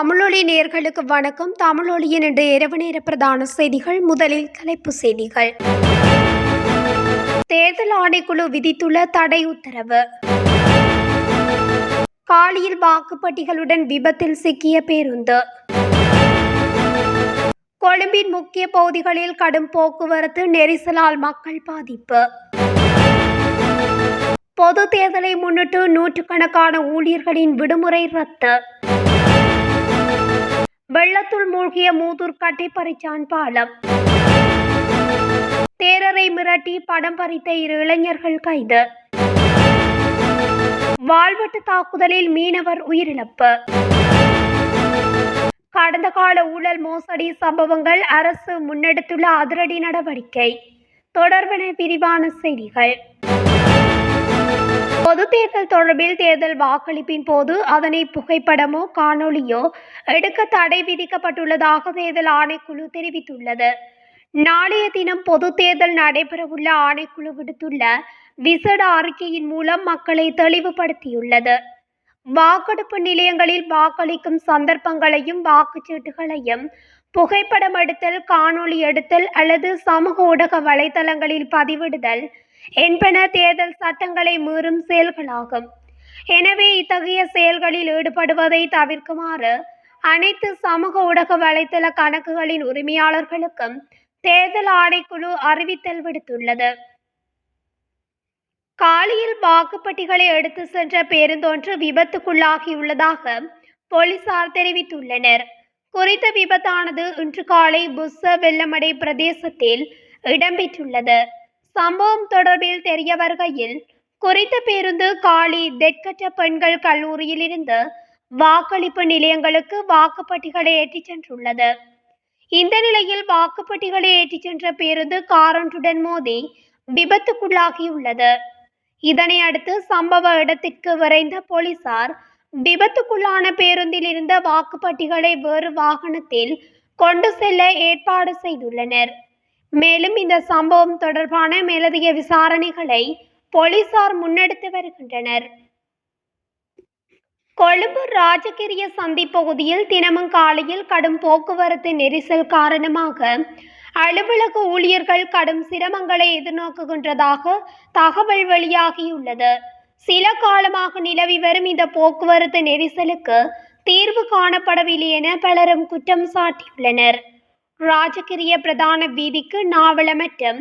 தமிழொலி நேர்களுக்கு வணக்கம். தமிழொலியின் இன்று இரவு நேர பிரதான செய்திகள் முதலில் தலைப்பு செய்திகள். தேர்தல் ஆணைக்குழு விதித்துள்ள தடை உத்தரவு. காலியில் வாக்குப்பட்டிகளுடன் விபத்தில் சிக்கிய பேருந்து. கொழும்பின் முக்கிய பகுதிகளில் கடும் போக்குவரத்து நெரிசலால் மக்கள் பாதிப்பு. பொது தேர்தலை முன்னிட்டு நூற்றுக்கணக்கான ஊழியர்களின் விடுமுறை ரத்து. வெள்ளத்துள் மூழ்கிய மூதூர் கட்டைப்பறிச்சான் பாலம். தேரரை மிரட்டி படம் பறித்த இரு இளைஞர்கள் கைது. வாழ்வெட்டு தாக்குதலில் மீனவர் உயிரிழப்பு. கடந்த கால ஊழல் மோசடி சம்பவங்கள் அரசு முன்னெடுத்துள்ள அதிரடி நடவடிக்கை. தொடர்பென விரிவான செய்திகள். தேர்தல் தொடர்பில் தேர்தல் வாக்களிப்பின் போது அதனை புகைப்படமோ காணொளியோ எடுக்க தடை விதிக்கப்பட்டுள்ளதாக தேர்தல் ஆணைக்குழு தெரிவித்துள்ளது. நாளைய தினம் பொது தேர்தல் நடைபெறவுள்ள ஆணைக்குழு விடுத்துள்ள விசேட அறிக்கையின் மூலம் மக்களை தெளிவுபடுத்தியுள்ளது. வாக்கெடுப்பு நிலையங்களில் வாக்களிக்கும் சந்தர்ப்பங்களையும் வாக்குச்சீட்டுகளையும் புகைப்படம் எடுத்தல் காணொளி எடுத்தல் அல்லது சமூக ஊடக வலைதளங்களில் பதிவிடுதல் என்பன தேர்தல் சட்டங்களை மீறும் செயல்களாகும். எனவே இத்தகைய செயல்களில் ஈடுபடுவதை தவிர்க்குமாறு அனைத்து சமூக ஊடக வலைதள கணக்குகளின் உரிமையாளர்களுக்கும் தேர்தல் ஆணைக்குழு அறிவித்தல் விடுத்துள்ளது. காலியில் வாக்குப்பட்டிகளை எடுத்து சென்ற பேருந்தொன்று விபத்துக்குள்ளாகியுள்ளதாக போலீசார் தெரிவித்துள்ளனர். குறித்த விபத்தானது இன்று காலை புஸ்ஸ வெள்ளமடை பிரதேசத்தில் இடம்பெற்றுள்ளது. சம்பவம் தொடர்பில் தெரிய வருகையில் குறித்த பேருந்து காலி தெற்கற்ற பெண்கள் கல்லூரியில் இருந்து வாக்களிப்பு நிலையங்களுக்கு வாக்குப்பட்டிகளை ஏற்றிச் சென்றுள்ளது. இந்த நிலையில் வாக்குப்பட்டிகளை ஏற்றிச் சென்ற பேருந்து காரொன்றுடன் மோதி விபத்துக்குள்ளாகியுள்ளது. இதனை அடுத்து சம்பவ இடத்திற்கு விரைந்த போலீசார் விபத்துக்குள்ளான பேருந்தில் இருந்த வாக்குப்பட்டிகளை வேறு வாகனத்தில் கொண்டு செல்ல ஏற்பாடு செய்துள்ளனர். மேலும் இந்த சம்பவம் தொடர்பான மேலதிக விசாரணைகளை போலீசார் முன்னெடுத்து வருகின்றனர். கொழும்பு ராஜகிரிய சந்தி பகுதியில் தினமும் காலையில் கடும் போக்குவரத்து நெரிசல் காரணமாக அலுவலக ஊழியர்கள் கடும் சிரமங்களை எதிர்நோக்குகின்றதாக தகவல் வெளியாகியுள்ளது. சில காலமாக நிலவி வரும் இந்த போக்குவரத்து நெரிசலுக்கு தீர்வு காணப்படவில்லை என பலரும் குற்றம் சாட்டியுள்ளனர். ராஜகிரிய பிரதான வீதிக்கு நாவல மற்றும்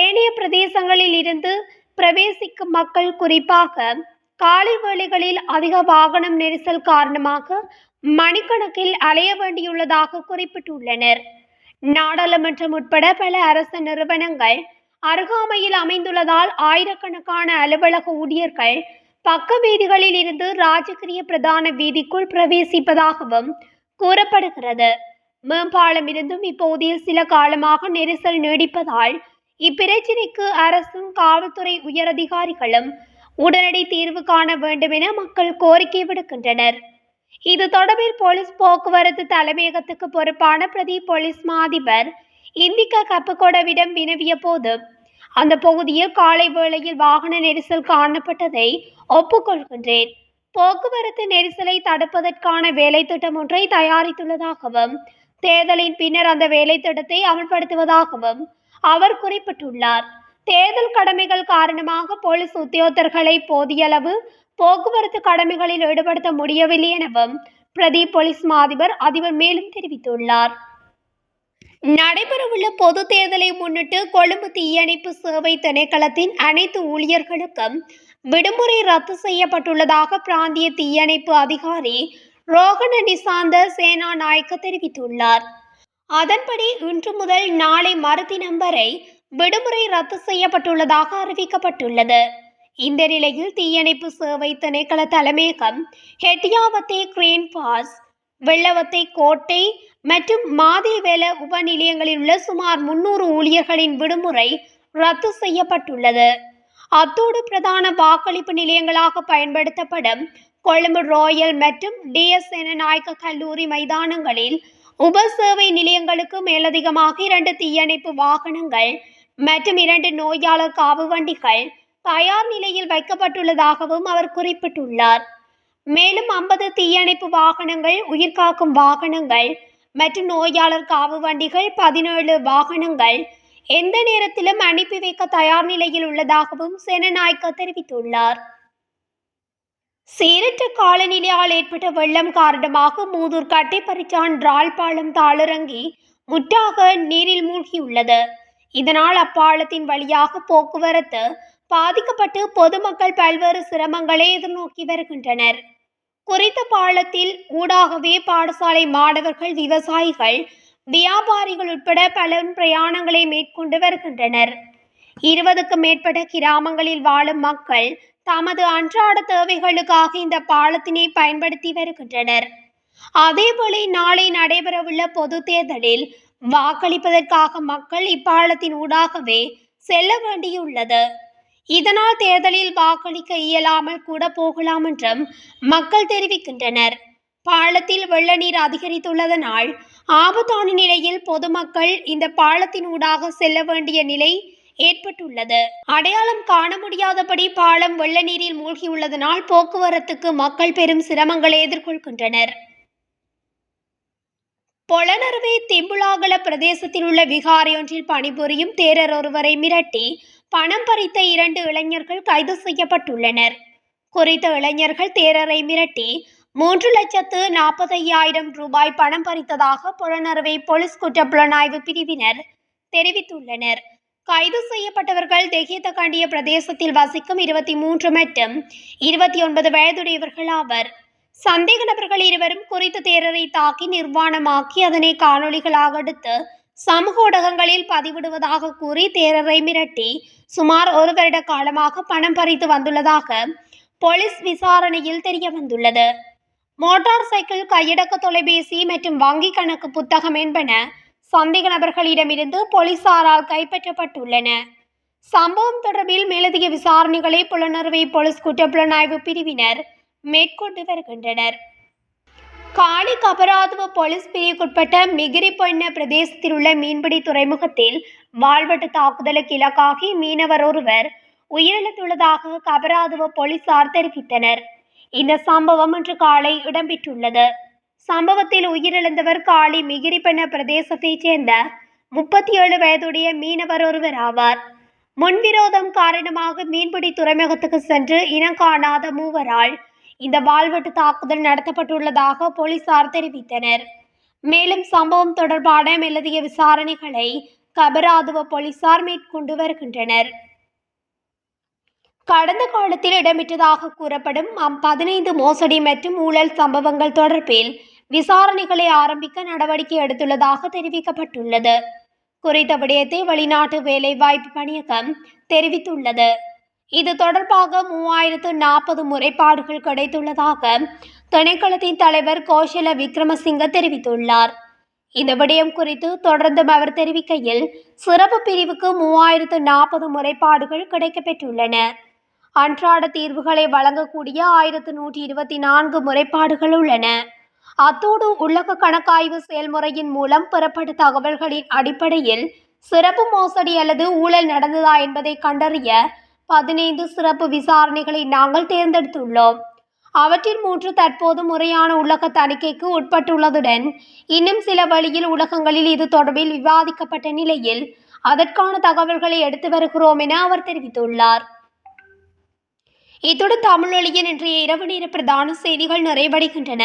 ஏனைய பிரதேசங்களில் இருந்து பிரவேசிக்கும் மக்கள் குறிப்பாக காலை வேளைகளில் அதிக வாகனம் நெரிசல் காரணமாக மணிக்கணக்கில் அலைய வேண்டியுள்ளதாக குறிப்பிட்டுள்ளனர். நாடாளுமன்றம் உட்பட பல அரசு நிறுவனங்கள் அருகாமையில் அமைந்துள்ளதால் ஆயிரக்கணக்கான அலுவலக ஊழியர்கள் பக்க வீதிகளில் இருந்து ராஜகிரிய பிரதான வீதிக்குள் பிரவேசிப்பதாகவும் கூறப்படுகிறது. மேம்பாலம் இருந்தும் இப்பகுதியில் சில காலமாக நெரிசல் நீடிப்பதால் இப்பிரச்சினைக்கு அரசும் காவல்துறை உயரதிகாரிகளும் உடனடி தீர்வு காண வேண்டும் என மக்கள் கோரிக்கை விடுக்கின்றனர். இது தொடர்பில் போலீஸ் போக்குவரத்து தலைமையகத்துக்கு பொறுப்பான பிரதி போலீஸ் மாதிபர் இந்திக்க இந்திகா வினவிய போது அந்த பகுதியில் காலை வேளையில் வாகன நெரிசல் காணப்பட்டதை ஒப்புக்கொள்கின்றேன். போக்குவரத்து நெரிசலை தடுப்பதற்கான வேலை திட்டம் ஒன்றை தயாரித்துள்ளதாகவும் தேர்தலின் பின்னர் அந்த வேலை திட்டத்தை அமல்படுத்துவதாகவும் அவர் குறிப்பிட்டுள்ளார். தேர்தல் கடமைகள் காரணமாக போலீஸ் உத்தியோகத்தர்களை போதியளவு போக்குவரத்து கடமைகளில் ஈடுபடுத்த முடியவில்லை எனவும் பிரதி போலீஸ் மாதிபர் அதிபர் மேலும் தெரிவித்துள்ளார். நடைபெறவுள்ள பொது தேர்தலை முன்னிட்டு கொழும்பு தீயணைப்பு சேவை திணைக்களத்தின் அனைத்து ஊழியர்களுக்கும் விடுமுறை ரத்து செய்யப்பட்டுள்ளதாக பிராந்திய தீயணைப்பு அதிகாரி ரோகண நிசாந்த சேனா நாயக்க தெரிவித்துள்ளார். அதன்படி இன்று முதல் நாளை மறுதினம் வரை விடுமுறை ரத்து செய்யப்பட்டுள்ளதாக அறிவிக்கப்பட்டுள்ளது. இந்த நிலையில் தீயணைப்பு சேவை திணைக்கள தலைமையகம் ஹெட்டியாவத்தை கிரேன் பாஸ் வெள்ளவத்தை கோட்டை மற்றும் மாதிவேல உப நிலையங்களில் உள்ள சுமார் முன்னூறு ஊழியர்களின் விடுமுறை ரத்து செய்யப்பட்டுள்ளது. அத்தோடு பிரதான வாக்களிப்பு நிலையங்களாக பயன்படுத்தப்படும் கொழும்பு ராயல் மற்றும் டிஎஸ் நாயக்க கல்லூரி மைதானங்களில் உப சேவை நிலையங்களுக்கு மேலதிகமாக இரண்டு தீயணைப்பு வாகனங்கள் மற்றும் இரண்டு நோயாளர் காவு வண்டிகள் தயார் நிலையில் வைக்கப்பட்டுள்ளதாகவும் அவர் குறிப்பிட்டுள்ளார். மேலும் ஐம்பது தீயணைப்பு வாகனங்கள் உயிர்காக்கும் வாகனங்கள் மற்றும் நோயாளர் காவு வண்டிகள் பதினேழு வாகனங்கள் எந்த நேரத்திலும் அனுப்பி வைக்க தயார் நிலையில் உள்ளதாகவும் செனநாயக்க தெரிவித்துள்ளார். சீரற்ற காலநிலையால் ஏற்பட்ட வெள்ளம் காரணமாக மூதூர் கட்டைப்பறிச்சான் ரால்பாலம் தாளிறங்கி முற்றாக நீரில் மூழ்கியுள்ளது. இதனால் அப்பாலத்தின் வழியாக போக்குவரத்து பாதிக்கப்பட்டு பொதுமக்கள் பல்வேறு சிரமங்களை எதிர்நோக்கி வருகின்றனர். குறித்த பாலத்தில் ஊடாகவே பாடசாலை மாணவர்கள் விவசாயிகள் வியாபாரிகள் உட்பட பலரும் பிரயாணங்களை மேற்கொண்டு வருகின்றனர். இருபதுக்கும் மேற்பட்ட கிராமங்களில் வாழும் மக்கள் தமது அன்றாட தேவைகளுக்காக இந்த பாலத்தினை பயன்படுத்தி வருகின்றனர். அதேபோல நாளை நடைபெறவுள்ள பொது தேர்தலில் வாக்களிப்பதற்காக மக்கள் இப்பாலத்தின் ஊடாகவே செல்ல வேண்டியுள்ளது. இதனால் தேர்தலில் வாக்களிக்க இயலாமல் கூட போகலாம் என்றும் மக்கள் தெரிவிக்கின்றனர். பாலத்தில் வெள்ள நீர் அதிகரித்துள்ளதனால் ஆபத்தான நிலையில் பொதுமக்கள் இந்த பாலத்தின் ஊடாக செல்ல வேண்டிய நிலை ஏற்பட்டுள்ளது. அடையாளம் காண முடியாதபடி பாலம் வெள்ள நீரில் மூழ்கியுள்ளதனால் போக்குவரத்துக்கு மக்கள் பெரும் சிரமங்களை எதிர்கொள்கின்றனர். பொலனறுவை திம்புலாகல பிரதேசத்தில் உள்ள விகாரையொன்றில் பணிபுரியும் தேரர் ஒருவரை மிரட்டி பணம் பறித்த இரண்டு இளைஞர்கள் கைது செய்யப்பட்டுள்ளனர். குறித்த இளைஞர்கள் தேரரை மிரட்டி மூன்று லட்சத்து நாற்பத்தையாயிரம் ரூபாய் பணம் பறித்ததாக புலனறுவை போலீஸ் குற்றப்புலனாய்வு பிரிவினர் தெரிவித்துள்ளனர். கைது செய்யப்பட்டவர்கள் தெஹியத்தகாண்டிய பிரதேசத்தில் வசிக்கும் இருபத்தி மூன்று மற்றும் இருபத்தி ஒன்பது வயதுடையவர்கள் ஆவர். சந்தேக நபர்கள் இருவரும் குறித்த தேரரை தாக்கி நிர்வாணமாக்கி அதனை காணொளிகளாக எடுத்து சமூக ஊடகங்களில் பதிவிடுவதாக கூறி தேரரை மிரட்டி சுமார் ஒரு வருட காலமாக பணம் பறித்து வந்துள்ளதாக போலீஸ் விசாரணையில் தெரிய வந்துள்ளது மோட்டார் சைக்கிள் கையடக்க தொலைபேசி மற்றும் வங்கி கணக்கு புத்தகம் என்பன சந்தேக நபர்களிடமிருந்து போலீசாரால் கைப்பற்றப்பட்டுள்ளன. சம்பவம் தொடர்பில் மேலதிக விசாரணைகளை புலனறுவை போலீஸ் குற்றப்புலனாய்வு பிரிவினர் மேற்கொண்டு வருகின்றனர். காலி கபராதுவ போலீஸ் பிரிவுக்குட்பட்ட மிகிரி பொன்ன பிரதேசத்தில் உள்ள மீன்பிடி துறைமுகத்தில் வாழ்வெட்டு தாக்குதலுக்கு இலக்காகி மீனவர் ஒருவர் உயிரிழந்துள்ளதாக கபராதுவ போலீசார் தெரிவித்தனர். இந்த சம்பவம் இன்று காலை இடம்பெற்றுள்ளது. சம்பவத்தில் உயிரிழந்தவர் காளி மிகிரிப்பண்ண பிரதேசத்தைச் சேர்ந்த முப்பத்தி ஏழு வயதுடைய மீனவர் ஒருவர் ஆவார். முன்விரோதம் காரணமாக மீன்பிடி துறைமுகத்துக்கு சென்று இனம் காணாத மூவரால் இந்த வாழ்வெட்டு தாக்குதல் நடத்தப்பட்டுள்ளதாக போலீசார் தெரிவித்தனர். மேலும் சம்பவம் தொடர்பான மேலதிக விசாரணைகளை கபராதுவ போலீசார் மேற்கொண்டு வருகின்றனர். கடந்த காலத்தில் இடம்பெற்றதாக கூறப்படும் அம் பதினைந்து மோசடி மற்றும் ஊழல் சம்பவங்கள் தொடர்பில் விசாரணைகளை ஆரம்பிக்க நடவடிக்கை எடுத்துள்ளதாக தெரிவிக்கப்பட்டுள்ளது. குறித்த விடயத்தை வெளிநாட்டு வேலைவாய்ப்பு பணியகம் தெரிவித்துள்ளது. இது தொடர்பாக மூவாயிரத்து நாற்பது முறைப்பாடுகள் கிடைத்துள்ளதாக திணைக்களத்தின் தலைவர் கோஷல விக்ரமசிங்க தெரிவித்துள்ளார். இந்த விடயம் குறித்து தொடர்ந்தும் அவர் தெரிவிக்கையில் சிறப்பு பிரிவுக்கு மூவாயிரத்து நாற்பது முறைப்பாடுகள் கிடைக்கப்பெற்றுள்ளன. அன்றாட தீர்வுகளை வழங்கக்கூடிய ஆயிரத்து நூற்றி இருபத்தி நான்கு முறைப்பாடுகள் உள்ளன. அத்தோடு உள்ளக கணக்காய்வு செயல்முறையின் மூலம் பெறப்பட்ட தகவல்களின் அடிப்படையில் சிறப்பு மோசடி அல்லது ஊழல் நடந்ததா என்பதை கண்டறிய பதினைந்து சிறப்பு விசாரணைகளை நாங்கள் தேர்ந்தெடுத்துள்ளோம். அவற்றில் மூன்று தற்போது முறையான உலக தணிக்கைக்கு உட்பட்டுள்ளதுடன் இன்னும் சில வழியில் உலகங்களில் இது தொடர்பில் விவாதிக்கப்பட்ட நிலையில் அதற்கான தகவல்களை எடுத்து வருகிறோம் என அவர் தெரிவித்துள்ளார். இத்துடன் தமிழொலியின் இன்றைய இரவு நேர பிரதான செய்திகள் நிறைவடைகின்றன.